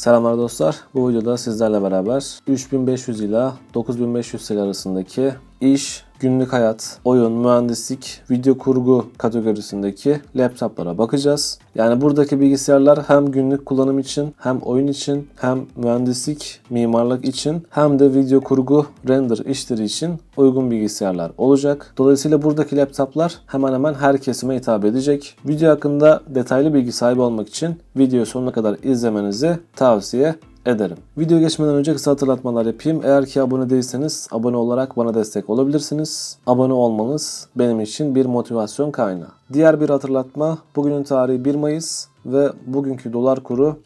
Selamlar dostlar. Bu videoda sizlerle beraber 3500 ila 9500 TL arasındaki iş, günlük hayat, oyun, mühendislik, video kurgu kategorisindeki laptoplara bakacağız. Yani buradaki bilgisayarlar hem günlük kullanım için, hem oyun için, hem mühendislik, mimarlık için, hem de video kurgu, render işleri için uygun bilgisayarlar olacak. Dolayısıyla buradaki laptoplar hemen hemen her kesime hitap edecek. Video hakkında detaylı bilgi sahibi olmak için videoyu sonuna kadar izlemenizi tavsiye ederim. Video geçmeden önce kısa hatırlatmalar yapayım. Eğer ki abone değilseniz abone olarak bana destek olabilirsiniz. Abone olmanız benim için bir motivasyon kaynağı. Diğer bir hatırlatma bugünün tarihi 1 Mayıs ve bugünkü dolar kuru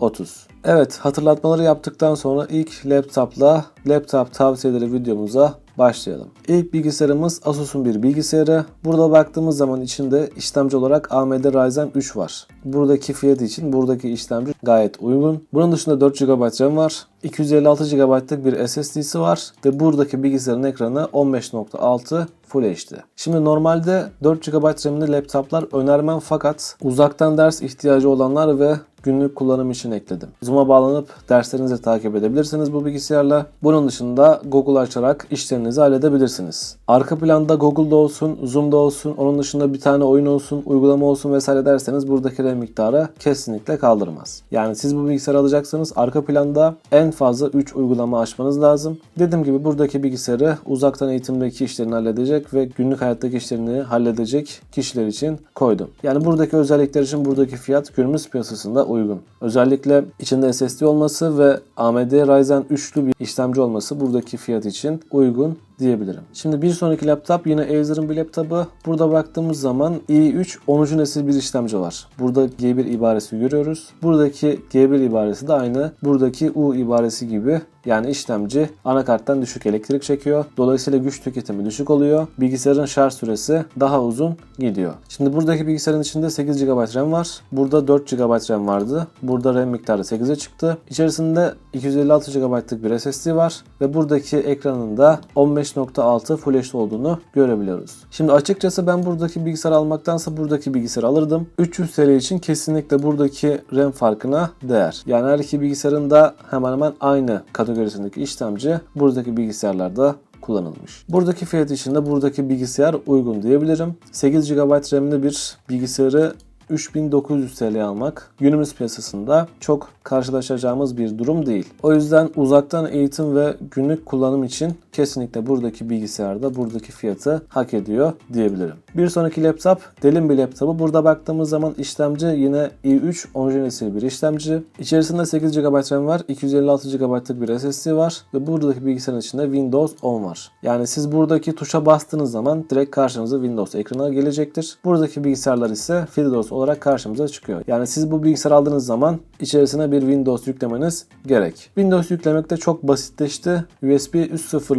8,30. Evet hatırlatmaları yaptıktan sonra ilk laptopla laptop tavsiyeleri videomuza başlayalım. İlk bilgisayarımız Asus'un bir bilgisayarı. Burada baktığımız zaman içinde işlemci olarak AMD Ryzen 3 var. Buradaki fiyat için buradaki işlemci gayet uygun. Bunun dışında 4 GB RAM var. 256 GB'lık bir SSD'si var ve buradaki bilgisayarın ekranı 15.6 Full HD. Şimdi normalde 4 GB RAM'li laptoplar önermem fakat uzaktan ders ihtiyacı olanlar ve günlük kullanım için ekledim. Zoom'a bağlanıp derslerinizi takip edebilirsiniz bu bilgisayarla. Bunun dışında Google açarak işlerinizi halledebilirsiniz. Arka planda Google'da olsun, Zoom'da olsun, onun dışında bir tane oyun olsun, uygulama olsun vesaire derseniz buradaki RAM miktarı kesinlikle kaldırmaz. Yani siz bu bilgisayarı alacaksanız arka planda en fazla 3 uygulama açmanız lazım. Dediğim gibi buradaki bilgisayarı uzaktan eğitimdeki işlerini halledecek ve günlük hayattaki işlerini halledecek kişiler için koydum. Yani buradaki özellikler için buradaki fiyat günümüz piyasasında uygun. Özellikle içinde SSD olması ve AMD Ryzen 3'lü bir işlemci olması buradaki fiyat için uygun diyebilirim. Şimdi bir sonraki laptop yine Acer'ın bir laptopu. Burada baktığımız zaman i3 10. nesil bir işlemci var. Burada G1 ibaresi görüyoruz. Buradaki G1 ibaresi de aynı. Buradaki U ibaresi gibi yani işlemci anakarttan düşük elektrik çekiyor. Dolayısıyla güç tüketimi düşük oluyor. Bilgisayarın şarj süresi daha uzun gidiyor. Şimdi buradaki bilgisayarın içinde 8 GB RAM var. Burada 4 GB RAM vardı. Burada RAM miktarı 8'e çıktı. İçerisinde 256 GB'lık bir SSD var ve buradaki ekranında 15.6 Full HD olduğunu görebiliyoruz. Şimdi açıkçası ben buradaki bilgisayar almaktansa buradaki bilgisayarı alırdım. 300 TL için kesinlikle buradaki RAM farkına değer. Yani her iki bilgisayarın da hemen hemen aynı kategorisindeki işlemci buradaki bilgisayarlarda kullanılmış. Buradaki fiyat için de buradaki bilgisayar uygun diyebilirim. 8 GB RAM'li bir bilgisayarı 3900 TL almak günümüz piyasasında çok karşılaşacağımız bir durum değil. O yüzden uzaktan eğitim ve günlük kullanım için kesinlikle buradaki bilgisayarda buradaki fiyatı hak ediyor diyebilirim. Bir sonraki laptop derin bir laptopu. Burada baktığımız zaman işlemci yine i3 10. nesil bir işlemci. İçerisinde 8 GB RAM var, 256 GB'lık bir SSD var ve buradaki bilgisayarın içinde Windows 10 var. Yani siz buradaki tuşa bastığınız zaman direkt karşınıza Windows ekranı gelecektir. Buradaki bilgisayarlar ise FreeDOS olarak karşımıza çıkıyor. Yani siz bu bilgisayar aldığınız zaman içerisine bir Windows yüklemeniz gerek. Windows yüklemek de çok basitleşti. USB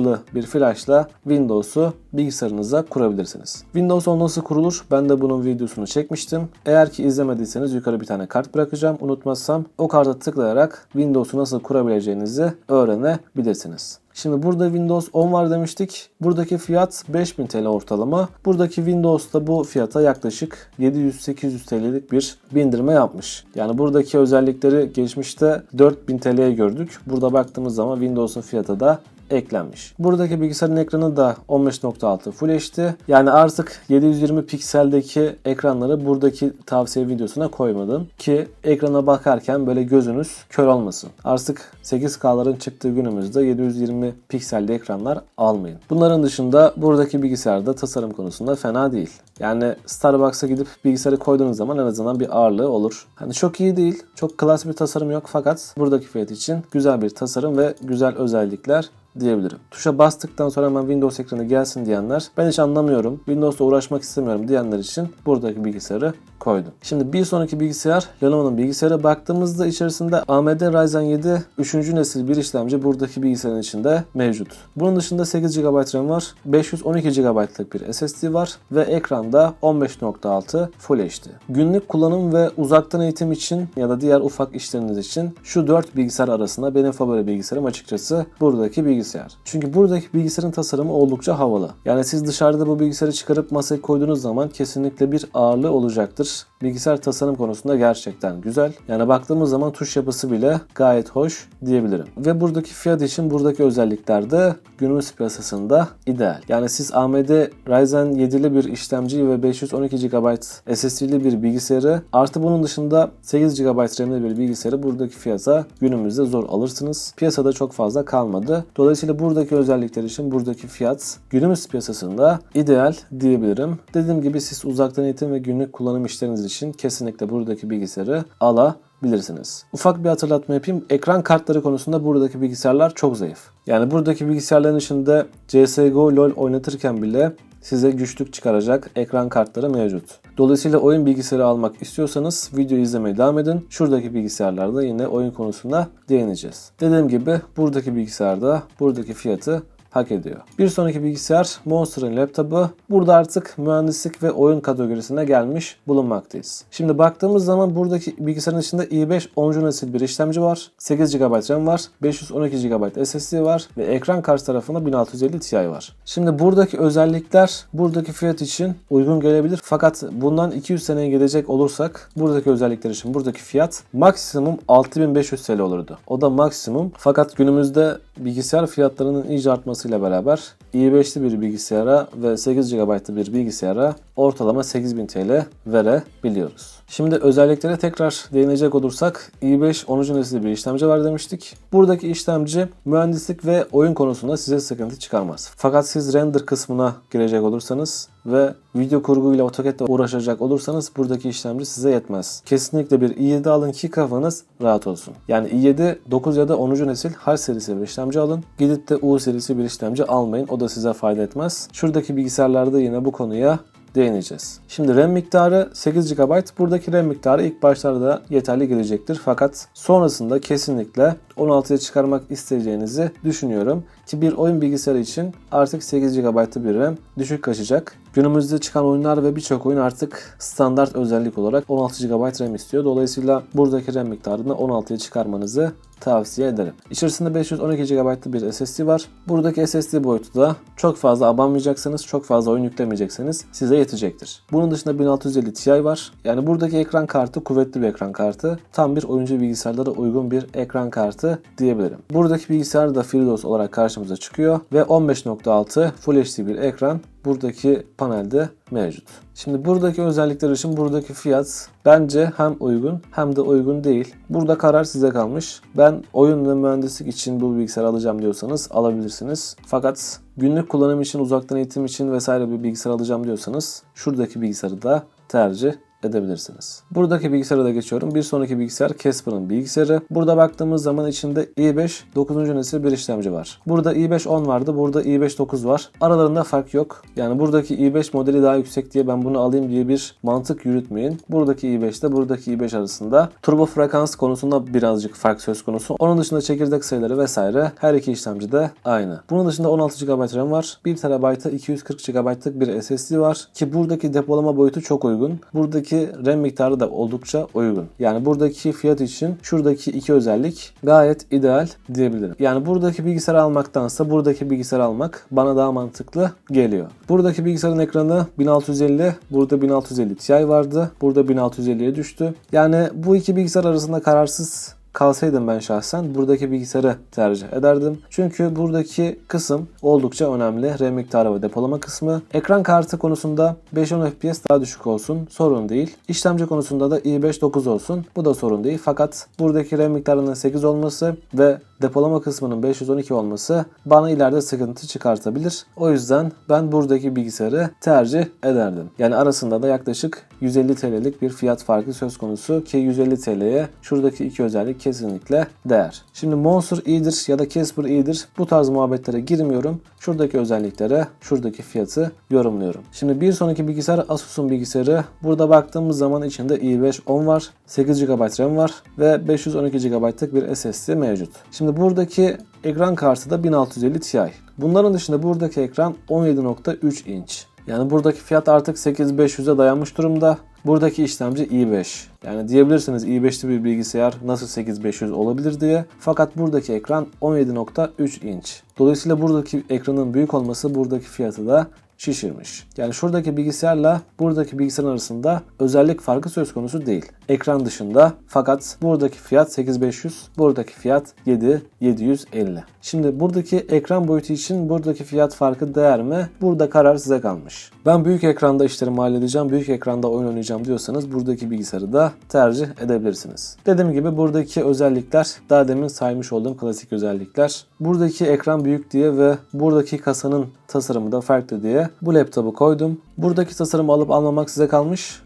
3.0'lı bir flashla Windows'u bilgisayarınıza kurabilirsiniz. Windows 10 nasıl kurulur? Ben de bunun videosunu çekmiştim. Eğer ki izlemediyseniz yukarı bir tane kart bırakacağım. Unutmazsam o karta tıklayarak Windows'u nasıl kurabileceğinizi öğrenebilirsiniz. Şimdi burada Windows 10 var demiştik. Buradaki fiyat 5000 TL ortalama. Buradaki Windows'ta bu fiyata yaklaşık 700-800 TL'lik bir bindirme yapmış. Yani buradaki özellikleri geçmişte 4000 TL'ye gördük. Burada baktığımız zaman Windows'un fiyatı da eklenmiş. Buradaki bilgisayarın ekranı da 15.6 Full HD. Yani artık 720 pikseldeki ekranları buradaki tavsiye videosuna koymadım ki ekrana bakarken böyle gözünüz kör olmasın. Artık 8K'ların çıktığı günümüzde 720 pikselde ekranlar almayın. Bunların dışında buradaki bilgisayarda tasarım konusunda fena değil. Yani Starbucks'a gidip bilgisayarı koyduğunuz zaman en azından bir ağırlığı olur. Hani çok iyi değil, çok klas bir tasarım yok fakat buradaki fiyat için güzel bir tasarım ve güzel özellikler diyebilirim. Tuşa bastıktan sonra hemen Windows ekranı gelsin diyenler ben hiç anlamıyorum. Windows'la uğraşmak istemiyorum diyenler için buradaki bilgisayarı koydum. Şimdi bir sonraki bilgisayar Lenovo'nun bilgisayara baktığımızda içerisinde AMD Ryzen 7 3. nesil bir işlemci buradaki bilgisayarın içinde mevcut. Bunun dışında 8 GB RAM var, 512 GB'lık bir SSD var ve ekranda 15.6 Full HD. Günlük kullanım ve uzaktan eğitim için ya da diğer ufak işleriniz için şu 4 bilgisayar arasında benim favori bilgisayarım açıkçası buradaki bilgisayar. Çünkü buradaki bilgisayarın tasarımı oldukça havalı. Yani siz dışarıda bu bilgisayarı çıkarıp masaya koyduğunuz zaman kesinlikle bir ağırlığı olacaktır. İyidir. Bilgisayar tasarım konusunda gerçekten güzel. Yani baktığımız zaman tuş yapısı bile gayet hoş diyebilirim. Ve buradaki fiyat için buradaki özellikler de günümüz piyasasında ideal. Yani siz AMD Ryzen 7'li bir işlemci ve 512 GB SSD'li bir bilgisayarı artı bunun dışında 8 GB RAM'li bir bilgisayarı buradaki fiyata günümüzde zor alırsınız. Piyasada çok fazla kalmadı. Dolayısıyla buradaki özellikler için buradaki fiyat günümüz piyasasında ideal diyebilirim. Dediğim gibi siz uzaktan eğitim ve günlük kullanım işleriniz için kesinlikle buradaki bilgisayarı alabilirsiniz. Ufak bir hatırlatma yapayım. Ekran kartları konusunda buradaki bilgisayarlar çok zayıf. Yani buradaki bilgisayarların içinde CSGO, LoL oynatırken bile size güçlük çıkaracak ekran kartları mevcut. Dolayısıyla oyun bilgisayarı almak istiyorsanız video izlemeye devam edin. Şuradaki bilgisayarlarda yine oyun konusunda değineceğiz. Dediğim gibi buradaki bilgisayarda buradaki fiyatı hak ediyor. Bir sonraki bilgisayar Monster'ın laptopu. Burada artık mühendislik ve oyun kategorisine gelmiş bulunmaktayız. Şimdi baktığımız zaman buradaki bilgisayarın içinde i5 10. nesil bir işlemci var. 8 GB RAM var. 512 GB SSD var. Ve ekran karşı tarafında 1650 Ti var. Şimdi buradaki özellikler buradaki fiyat için uygun gelebilir. Fakat bundan 200 seneye gelecek olursak buradaki özellikler için buradaki fiyat maksimum 6500 TL olurdu. O da maksimum. Fakat günümüzde bilgisayar fiyatlarının iyice artmasıyla beraber i5'li bir bilgisayara ve 8 GB'lı bir bilgisayara ortalama 8000 TL verebiliyoruz. Şimdi özelliklere tekrar değinecek olursak i5 10. nesil bir işlemci var demiştik. Buradaki işlemci mühendislik ve oyun konusunda size sıkıntı çıkarmaz. Fakat siz render kısmına girecek olursanız ve video kurguyla AutoCAD'le uğraşacak olursanız buradaki işlemci size yetmez. Kesinlikle bir i7 alın ki kafanız rahat olsun. Yani i7 9 ya da 10. nesil H serisi bir işlemci alın. Gidip de U serisi bir işlemci almayın. O da size fayda etmez. Şuradaki bilgisayarlarda yine bu konuya değineceğiz. Şimdi RAM miktarı 8 GB. Buradaki RAM miktarı ilk başlarda yeterli gelecektir. Fakat sonrasında kesinlikle 16'ya çıkarmak isteyeceğinizi düşünüyorum. Ki bir oyun bilgisayarı için artık 8 GB'lı bir RAM düşük kaçacak. Günümüzde çıkan oyunlar ve birçok oyun artık standart özellik olarak 16 GB RAM istiyor. Dolayısıyla buradaki RAM miktarını 16'ya çıkarmanızı tavsiye ederim. İçerisinde 512 GB'lı bir SSD var. Buradaki SSD boyutu da çok fazla abanmayacaksanız, çok fazla oyun yüklemeyecekseniz size yetecektir. Bunun dışında 1650 Ti var. Yani buradaki ekran kartı kuvvetli bir ekran kartı. Tam bir oyuncu bilgisayarlara uygun bir ekran kartı diyebilirim. Buradaki bilgisayar da FreeDOS olarak karşımıza çıkıyor ve 15.6 Full HD bir ekran buradaki panelde mevcut. Şimdi buradaki özellikler için buradaki fiyat bence hem uygun hem de uygun değil. Burada karar size kalmış. Ben oyun ve mühendislik için bu bilgisayarı alacağım diyorsanız alabilirsiniz. Fakat günlük kullanım için, uzaktan eğitim için vesaire bir bilgisayar alacağım diyorsanız şuradaki bilgisayarı da tercih edebilirsiniz. Buradaki bilgisayara da geçiyorum. Bir sonraki bilgisayar Casper'ın bilgisayarı. Burada baktığımız zaman içinde i5 9. nesil bir işlemci var. Burada i5 10 vardı. Burada i5 9 var. Aralarında fark yok. Yani buradaki i5 modeli daha yüksek diye ben bunu alayım diye bir mantık yürütmeyin. Buradaki i5 ile buradaki i5 arasında turbo frekans konusunda birazcık fark söz konusu. Onun dışında çekirdek sayıları vesaire her iki işlemci de aynı. Bunun dışında 16 GB RAM var. 1 TB'a 240 GB'lık bir SSD var ki buradaki depolama boyutu çok uygun. Buradaki buradaki RAM miktarı da oldukça uygun. Yani buradaki fiyat için şuradaki iki özellik gayet ideal diyebilirim. Yani buradaki bilgisayar almaktansa buradaki bilgisayar almak bana daha mantıklı geliyor. Buradaki bilgisayarın ekranı 1650, burada 1650 Ti vardı. Burada 1650'ye düştü. Yani bu iki bilgisayar arasında kararsız kalsaydım ben şahsen buradaki bilgisayarı tercih ederdim. Çünkü buradaki kısım oldukça önemli. RAM miktarı ve depolama kısmı. Ekran kartı konusunda 5-10 FPS daha düşük olsun sorun değil. İşlemci konusunda da i5 9 olsun bu da sorun değil. Fakat buradaki RAM miktarının 8 olması ve depolama kısmının 512 olması bana ileride sıkıntı çıkartabilir. O yüzden ben buradaki bilgisayarı tercih ederdim. Yani arasında da yaklaşık 150 TL'lik bir fiyat farkı söz konusu ki 150 TL'ye şuradaki iki özellik kesinlikle değer. Şimdi Monster iyidir ya da Casper iyidir. Bu tarz muhabbetlere girmiyorum. Şuradaki özelliklere, şuradaki fiyatı yorumluyorum. Şimdi bir sonraki bilgisayar Asus'un bilgisayarı. Burada baktığımız zaman içinde i5 10 var, 8 GB RAM var ve 512 GB'lık bir SSD mevcut. Şimdi buradaki ekran kartı da 1650 Ti. Bunların dışında buradaki ekran 17.3 inç. Yani buradaki fiyat artık 8500'e dayanmış durumda. Buradaki işlemci i5. Yani diyebilirsiniz i5'li bir bilgisayar nasıl 8500 olabilir diye. Fakat buradaki ekran 17.3 inç. Dolayısıyla buradaki ekranın büyük olması buradaki fiyatı da şişirmiş. Yani şuradaki bilgisayarla buradaki bilgisayarın arasında özellik farkı söz konusu değil. Ekran dışında fakat buradaki fiyat 8500, buradaki fiyat 7750. Şimdi buradaki ekran boyutu için buradaki fiyat farkı değer mi? Burada karar size kalmış. Ben büyük ekranda işlerimi halledeceğim, büyük ekranda oyun oynayacağım diyorsanız buradaki bilgisayarı da tercih edebilirsiniz. Dediğim gibi buradaki özellikler daha demin saymış olduğum klasik özellikler. Buradaki ekran büyük diye ve buradaki kasanın tasarımı da farklı diye bu laptopu koydum. Buradaki tasarımı alıp almamak size kalmış.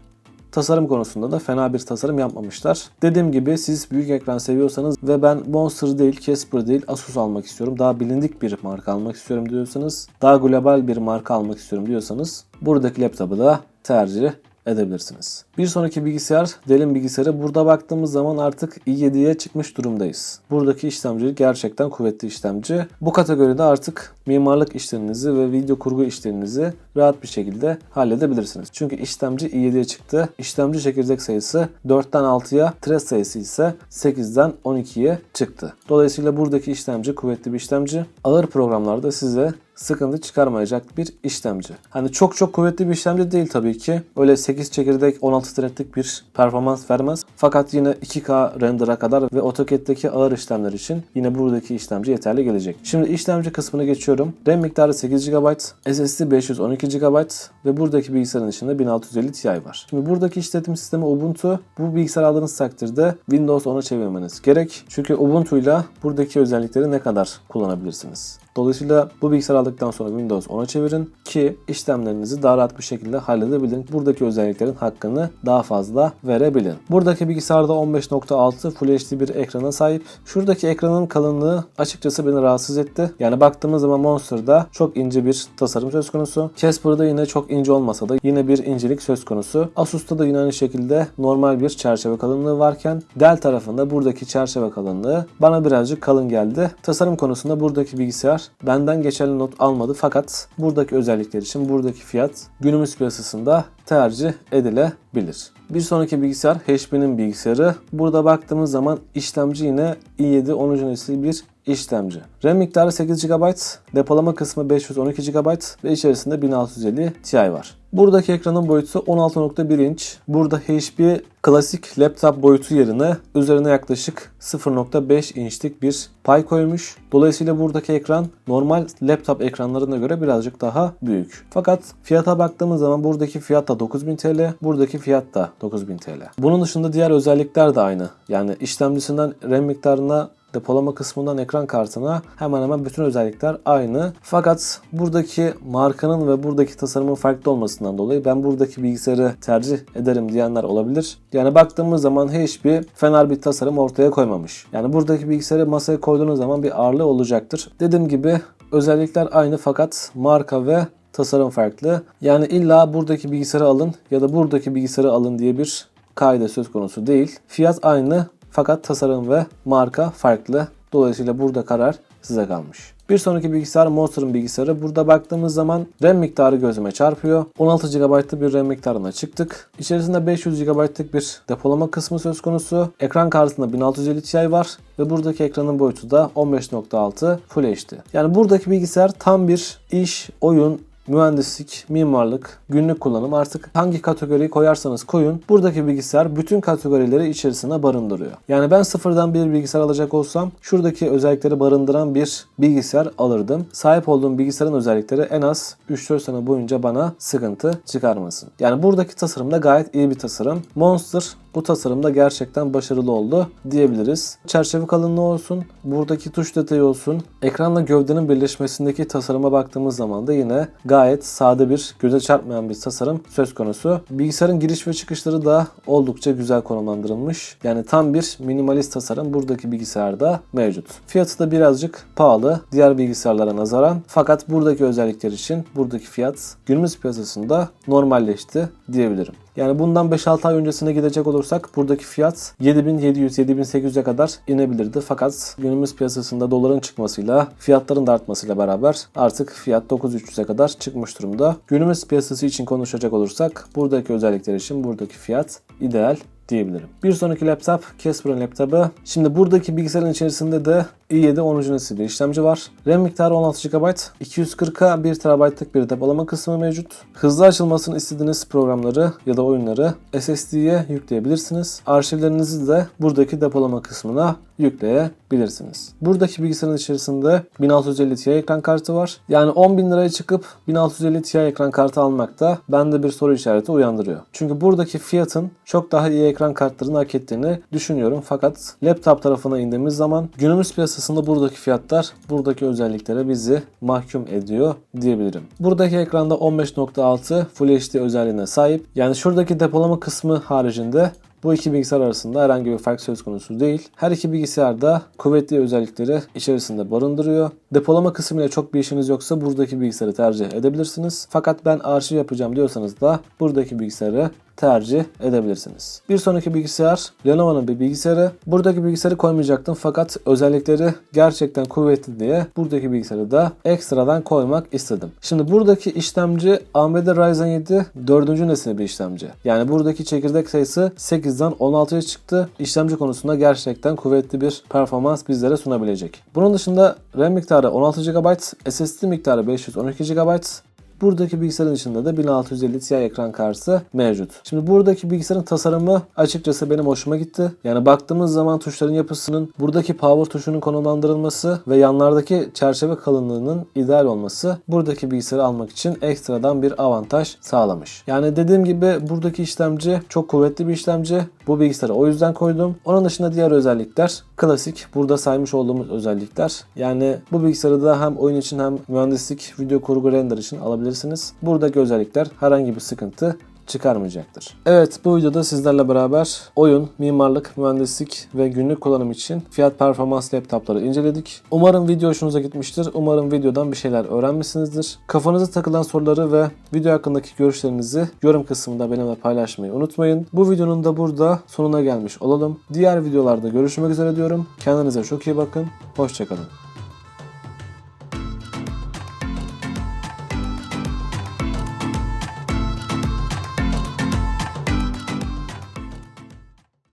Tasarım konusunda da fena bir tasarım yapmamışlar. Dediğim gibi siz büyük ekran seviyorsanız ve ben Monster değil, Casper değil, Asus almak istiyorum. Daha bilindik bir marka almak istiyorum diyorsanız, daha global bir marka almak istiyorum diyorsanız buradaki laptopu da tercih edebilirsiniz. Bir sonraki bilgisayar Dell'in bilgisayarı. Burada baktığımız zaman artık i7'ye çıkmış durumdayız. Buradaki işlemci gerçekten kuvvetli işlemci. Bu kategoride artık mimarlık işlerinizi ve video kurgu işlerinizi rahat bir şekilde halledebilirsiniz. Çünkü işlemci i7'ye çıktı. İşlemci çekirdek sayısı 4'ten 6'ya, thread sayısı ise 8'den 12'ye çıktı. Dolayısıyla buradaki işlemci kuvvetli bir işlemci. Ağır programlarda size sıkıntı çıkarmayacak bir işlemci. Hani çok çok kuvvetli bir işlemci değil tabii ki. Öyle 8 çekirdek 16 threadlik bir performans vermez. Fakat yine 2K render'a kadar ve AutoCAD'deki ağır işlemler için yine buradaki işlemci yeterli gelecek. Şimdi işlemci kısmını geçiyorum. RAM miktarı 8 GB, SSD 512 GB ve buradaki bilgisayarın içinde 1650 Ti var. Şimdi buradaki işletim sistemi Ubuntu. Bu bilgisayar aldığınız takdirde Windows 10'a çevirmeniz gerek. Çünkü Ubuntu ile buradaki özellikleri ne kadar kullanabilirsiniz? Dolayısıyla bu bilgisayar aldıktan sonra Windows 10'a çevirin ki işlemlerinizi daha rahat bir şekilde halledebilin. Buradaki özelliklerin hakkını daha fazla verebilin. Buradaki bilgisayarda 15.6 Full HD bir ekrana sahip. Şuradaki ekranın kalınlığı açıkçası beni rahatsız etti. Yani baktığımız zaman Monster'da çok ince bir tasarım söz konusu. Casper'da yine çok ince olmasa da yine bir incelik söz konusu. Asus'ta da yine aynı şekilde normal bir çerçeve kalınlığı varken Dell tarafında buradaki çerçeve kalınlığı bana birazcık kalın geldi. Tasarım konusunda buradaki bilgisayar benden geçerli not almadı fakat buradaki özellikler için buradaki fiyat günümüz piyasasında tercih edilebilir. Bir sonraki bilgisayar HP'nin bilgisayarı. Burada baktığımız zaman işlemci yine i7 10. nesil bir işlemci. RAM miktarı 8 GB, depolama kısmı 512 GB ve içerisinde 1650 Ti var. Buradaki ekranın boyutu 16.1 inç. Burada HP klasik laptop boyutu yerine üzerine yaklaşık 0.5 inçlik bir pay koymuş. Dolayısıyla buradaki ekran normal laptop ekranlarına göre birazcık daha büyük. Fakat fiyata baktığımız zaman buradaki fiyat da 9000 TL, buradaki fiyat da 9000 TL. Bunun dışında diğer özellikler de aynı. Yani işlemcisinden RAM miktarına depolama kısmından ekran kartına hemen hemen bütün özellikler aynı. Fakat buradaki markanın ve buradaki tasarımın farklı olmasından dolayı ben buradaki bilgisayarı tercih ederim diyenler olabilir. Yani baktığımız zaman HP fena bir tasarım ortaya koymamış. Yani buradaki bilgisayarı masaya koyduğunuz zaman bir ağırlığı olacaktır. Dediğim gibi özellikler aynı fakat marka ve tasarım farklı. Yani illa buradaki bilgisayarı alın ya da buradaki bilgisayarı alın diye bir kaide söz konusu değil. Fiyat aynı fakat tasarım ve marka farklı. Dolayısıyla burada karar size kalmış. Bir sonraki bilgisayar Monster'ın bilgisayarı. Burada baktığımız zaman RAM miktarı gözüme çarpıyor. 16 GB'lık bir RAM miktarına çıktık. İçerisinde 500 GB'lık bir depolama kısmı söz konusu. Ekran kartında 1650 Ti var ve buradaki ekranın boyutu da 15.6 Full HD. Yani buradaki bilgisayar tam bir iş, oyun, mühendislik, mimarlık, günlük kullanım artık hangi kategoriyi koyarsanız koyun buradaki bilgisayar bütün kategorileri içerisine barındırıyor. Yani ben sıfırdan bir bilgisayar alacak olsam şuradaki özellikleri barındıran bir bilgisayar alırdım. Sahip olduğum bilgisayarın özellikleri en az 3-4 sene boyunca bana sıkıntı çıkarmasın. Yani buradaki tasarım da gayet iyi bir tasarım. Monster bu tasarımda gerçekten başarılı oldu diyebiliriz. Çerçeve kalınlığı olsun, buradaki tuş detayı olsun, ekranla gövdenin birleşmesindeki tasarıma baktığımız zaman da yine gayet sade bir, göze çarpmayan bir tasarım söz konusu. Bilgisayarın giriş ve çıkışları da oldukça güzel konumlandırılmış. Yani tam bir minimalist tasarım buradaki bilgisayarda mevcut. Fiyatı da birazcık pahalı diğer bilgisayarlara nazaran. Fakat buradaki özellikler için buradaki fiyat günümüz piyasasında normalleşti diyebilirim. Yani bundan 5-6 ay öncesine gidecek olursak buradaki fiyat 7700-7800'e kadar inebilirdi. Fakat günümüz piyasasında doların çıkmasıyla fiyatların da artmasıyla beraber artık fiyat 9300'e kadar çıkmış durumda. Günümüz piyasası için konuşacak olursak buradaki özellikler için buradaki fiyat ideal diyebilirim. Bir sonraki laptop Casper'ın laptopu. Şimdi buradaki bilgisayarın içerisinde de i7 10. nesil bir işlemci var. RAM miktarı 16 GB. 240'a 1 TB'lık bir depolama kısmı mevcut. Hızlı açılmasını istediğiniz programları ya da oyunları SSD'ye yükleyebilirsiniz. Arşivlerinizi de buradaki depolama kısmına yükleyebilirsiniz. Buradaki bilgisayarın içerisinde 1650 Ti ekran kartı var. Yani 10.000 liraya çıkıp 1650 Ti ekran kartı almak da bende bir soru işareti uyandırıyor. Çünkü buradaki fiyatın çok daha iyi ekran kartlarını hak ettiğini düşünüyorum. Fakat laptop tarafına indiğimiz zaman günümüz piyasasında buradaki fiyatlar buradaki özelliklere bizi mahkum ediyor diyebilirim. Buradaki ekranda 15.6 Full HD özelliğine sahip. Yani şuradaki depolama kısmı haricinde bu iki bilgisayar arasında herhangi bir fark söz konusu değil. Her iki bilgisayar da kuvvetli özellikleri içerisinde barındırıyor. Depolama kısmıyla çok bir işiniz yoksa buradaki bilgisayarı tercih edebilirsiniz. Fakat ben arşiv yapacağım diyorsanız da buradaki bilgisayarı tercih edebilirsiniz. Bir sonraki bilgisayar Lenovo'nun bir bilgisayarı. Buradaki bilgisayarı koymayacaktım fakat özellikleri gerçekten kuvvetli diye buradaki bilgisayarı da ekstradan koymak istedim. Şimdi buradaki işlemci AMD Ryzen 7 4. nesil bir işlemci. Yani buradaki çekirdek sayısı 8'den 16'ya çıktı. İşlemci konusunda gerçekten kuvvetli bir performans bizlere sunabilecek. Bunun dışında RAM miktarı 16 GB, SSD miktarı 512 GB, Buradaki bilgisayarın içinde de 1650 Ti ekran kartı mevcut. Şimdi buradaki bilgisayarın tasarımı açıkçası benim hoşuma gitti. Yani baktığımız zaman tuşların yapısının buradaki power tuşunun konumlandırılması ve yanlardaki çerçeve kalınlığının ideal olması buradaki bilgisayarı almak için ekstradan bir avantaj sağlamış. Yani dediğim gibi buradaki işlemci çok kuvvetli bir işlemci. Bu bilgisayarı o yüzden koydum. Onun dışında diğer özellikler klasik. Burada saymış olduğumuz özellikler. Yani bu bilgisayarı da hem oyun için hem mühendislik, video kurgu render için alabilirsiniz. Buradaki özellikler herhangi bir sıkıntı çıkarmayacaktır. Evet bu videoda sizlerle beraber oyun, mimarlık, mühendislik ve günlük kullanım için fiyat performans laptopları inceledik. Umarım video hoşunuza gitmiştir. Umarım videodan bir şeyler öğrenmişsinizdir. Kafanıza takılan soruları ve video hakkındaki görüşlerinizi yorum kısmında benimle paylaşmayı unutmayın. Bu videonun da burada sonuna gelmiş olalım. Diğer videolarda görüşmek üzere diyorum. Kendinize çok iyi bakın. Hoşçakalın.